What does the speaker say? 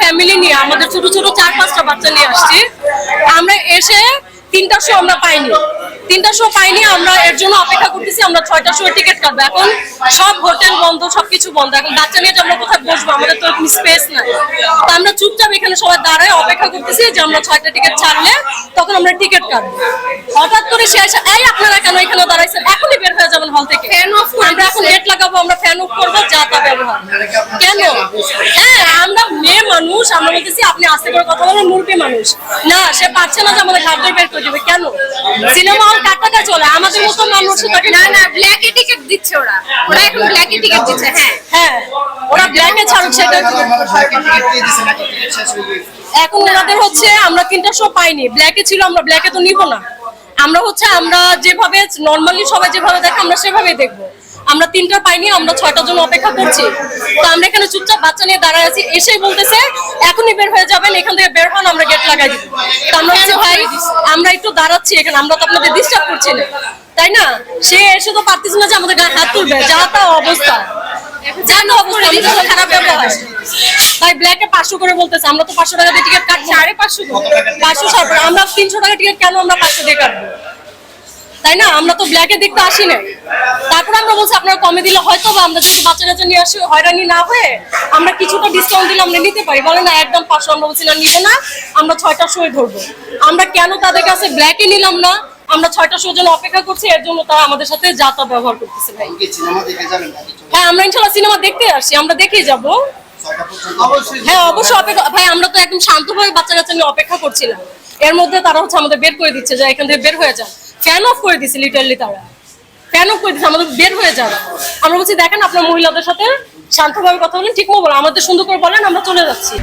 Family নিয়ে আমাদের ছোট ছোট চার পাঁচটা বাচ্চা নিয়ে আসছি। আমরা এসে তিনটার শো আমরা পাইনি। তিনটার শো পাইনি আমরা এর জন্য অপেক্ষা করতেছি আমরা ছয়টার শো টিকিট কাটবো। এখন সব হোটেল বন্ধ সবকিছু বন্ধ। এখন বাচ্চা নিয়ে আমরা কোথায় বসবো আমাদের তো স্পেস নাই। তো আমরা চুপচাপ এখানে সবাই দাঁড়ায় অপেক্ষা করতেছি যে আমরা ছয়টা টিকিট ছাড়লে তখন আমরা টিকিট কাটবো। হঠাৎ করে এসে এই আপনারা কেন এখানে দাঁড়াইছেন? এখনই বের হয়ে যাবেন হল থেকে। ফ্যান অফ আমরা এখন গেট লাগাবো আমরা ফ্যান অফ করব যা তা ব্যবহার। কেন? হ্যাঁ আমরা মেয়ে মানুষ আমরা বলতেছি আপনি আস্তে করে কথা বলেন মুরগি মানুষ। না সে পারছে না যে আমাদের ধরে বের করে দেবে। কেন? সিনেমা হল কার টাকা চলে? আমাদের মতো মানুষ না না ব্ল্যাকে টিকিট দিচ্ছে ওরা। ওরা এখন ব্ল্যাকে টিকিট দিচ্ছে হ্যাঁ। হ্যাঁ ওরা ব্ল্যাকে ছাড়ুক সেটা এখন ওনাদের হচ্ছে আমরা তিনটা শো পাইনি। ব্ল্যাকে ছিল আমরা ব্ল্যাকে তো নিব না। আমরা হচ্ছে আমরা যেভাবে নর্মালি সবাই যেভাবে দেখে আমরা সেভাবেই দেখব। আমরা তিনটা পাইনি আমরা ছয়টার জন্য অপেক্ষা করছি। তো আমরা এখানে চুপচাপ বাচ্চা নিয়ে দাঁড়ায় আছি। এসেই বলতেছে এখনই বের হয়ে যাবেন এখান থেকে বের হন আমরা গেট লাগাই দিব। তো আমরা ভাই আমরা একটু দাঁড়াচ্ছি এখানে আমরা তো আপনাদের ডিস্টার্ব করছি না। তাই না? সে এসে তো পারতেছে না যে আমাদের গায়ে হাত তুলবে যা তা অবস্থা। জানো অবস্থা খারাপ ব্যবহার। ব্ল্যাকে পাঁচশো করে বলতেছে আমরা তো পাঁচশো টাকা দিয়ে টিকিট কাটবো। সাড়ে পাঁচশো পাঁচশো। আমরা তিনশো টাকা টিকিট কেন আমরা পাঁচশো দিয়ে কাটবো? তাই না? আমরা তো ব্ল্যাকের দিক তো আসি না তারপর আমরা বলছি আপনারা কমে দিলে হয়তো বা আমরা যদি বাচ্চা কাচ্চা নিয়ে আসি হয়রানি না হয়ে আমরা কিছুটা ডিসকাউন্ট দিলে আমরা নিতে পারি। বলে না একদম পাঁচশো আমরা বলছি না নিবো না আমরা ছয়টা শোয়ে ধরবো। আমরা কেন তাদের কাছে ব্ল্যাকে নিলাম না? আমরা ছয়টা শোর জন্য অপেক্ষা করছি এর জন্য তারা আমাদের সাথে যাতা ব্যবহার করতেছে ভাই। হ্যাঁ আমরা ইনশাল্লাহ সিনেমা দেখতে আসছি আমরা দেখেই যাব। হ্যাঁ অবশ্যই অপেক্ষা ভাই আমরা তো একদম শান্তভাবে বাচ্চা কাচ্চা নিয়ে অপেক্ষা করছিলাম। এর মধ্যে তারা হচ্ছে আমাদের বের করে দিচ্ছে যে এখান থেকে বের হয়ে যান। ফ্যান অফ করে দিছে লিটারলি তারা? ফ্যান অফ করে দিচ্ছে আমাদের বের হয়ে যাবে আমরা বলছি, দেখেন আপনার মহিলাদের সাথে শান্তভাবে কথা বলেন, ঠিক মতো বলেন। আমাদের সুন্দর করে বলেন, আমরা চলে যাচ্ছি।